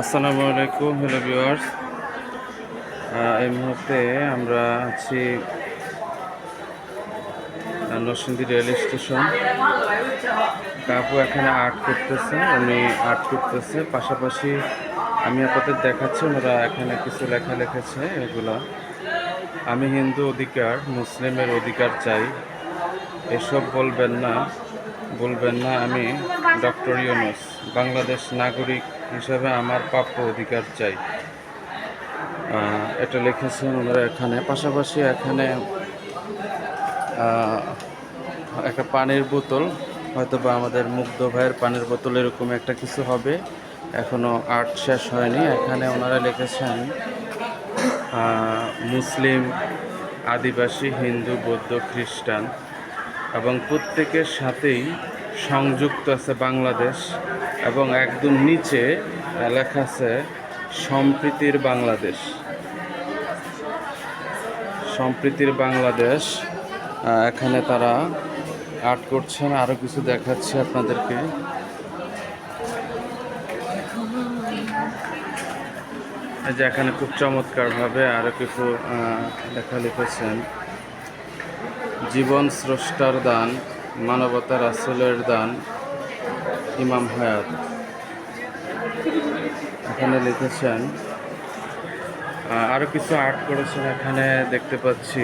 আসসালামু আলাইকুম, hello viewers. এই মুহূর্তে আমরা আছি নরসিংদী রেল স্টেশন। কাকু এখানে আর্ট করতেছে, উনি আর্ট করতেছে। পাশাপাশি আমি আপনাদের দেখাচ্ছি, ওনারা এখানে কিছু লেখা লিখেছে এগুলা। আমি হিন্দু অধিকার, মুসলিমের অধিকার চাই। এসব বলবেন না বলবেন না আমি ডক্টর ইউনুস, বাংলাদেশ নাগরিক হিসেবে আমার প্রাপ্য অধিকার চাই। এটা লিখেছেন ওনারা এখানে। পাশাপাশি এখানে একটা পানির বোতল হয়তো বা আমাদের মুগ্ধ ভাইয়ের পানির বোতল এরকম একটা কিছু হবে। এখনও আর্ট শেষ হয়নি। এখানে ওনারা লিখেছেন মুসলিম, আদিবাসী, হিন্দু, বৌদ্ধ, খ্রিস্টান এবং প্রত্যেকের সাথেই সংযুক্ত আছে বাংলাদেশ। এবং একদম নিচে লেখা আছে, সম্প্রীতির বাংলাদেশ। সম্প্রীতির বাংলাদেশ। এখানে তারা আর্ট করছেন আরও কিছু দেখাচ্ছি আপনাদেরকে। যে এখানে খুব চমৎকারভাবে আরও কিছু লেখা লিখেছেন। জীবন স্রষ্টার দান মানবতার আসলের দান। ইমাম হায়াত। এখানে লিখেছেন আরও কিছু আর্ট করেছেন এখানে দেখতে পাচ্ছি।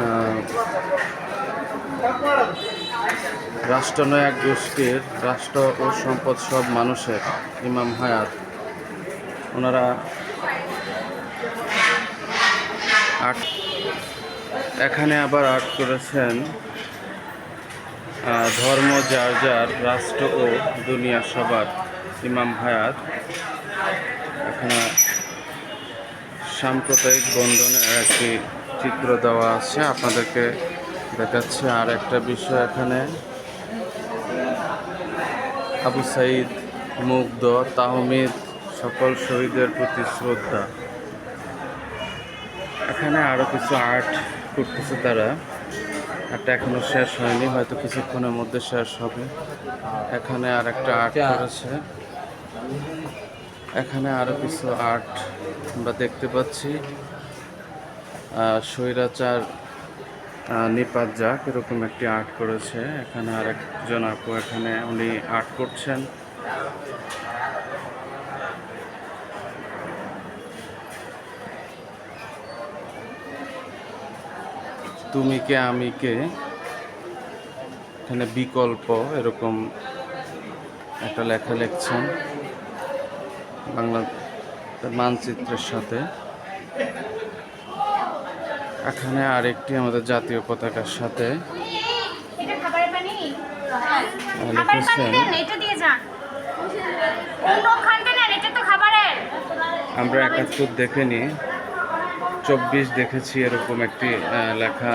আহ, রাষ্ট্রনায়ক গোষ্ঠীর রাষ্ট্র ও সম্পদ সব মানুষের ইমাম হায়াত। ওনারা আর্ট এখানে আবার আর্ট করেছেন ধর্ম, যার যার, রাষ্ট্র ও দুনিয়া সবার ইমাম হায়াত। এখানে সাম্প্রদায়িক বন্ধনের একটি চিত্র দেওয়া আছে, আপনাদেরকে দেখাচ্ছি আর একটা বিষয় এখানে। আবু সাইদ, মুগ্ধ, তাহমিদ, সকল শহীদের প্রতি শ্রদ্ধা। এখানে আরও কিছু আর্ট করতেছে তারা। আর্টটা এখনও শেষ হয়নি হয়তো কিছুক্ষণের মধ্যে শেষ হবে। এখানে আর একটা আর্ট করেছে। এখানে আরও কিছু আর্ট আমরা দেখতে পাচ্ছি। স্বৈরাচার নিপাত যাক এরকম একটি আর্ট করেছে। এখানে আর একজন আপু এখানে উনি আর্ট করছেন। তুমি কে আমি কে? এখানে বিকল্প এরকম একটা লেখা লিখছেন বাংলা মানচিত্রের সাথে। এখানে আরেকটি আমাদের জাতীয় পতাকার সাথে। খাবারের আমরা একাত্তর দেখে নি চব্বিশ দেখেছি এরকম একটি লেখা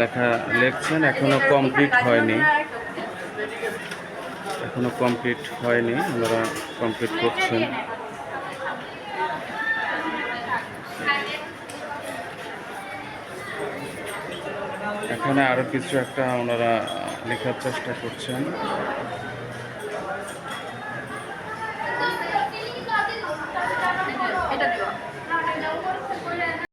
লেখা লিখছেন। এখনও কমপ্লিট হয়নি। এখনও কমপ্লিট হয়নি। ওনারা কমপ্লিট করছেন। এখানে আরও কিছু একটা ওনারা লেখার চেষ্টা করছেন।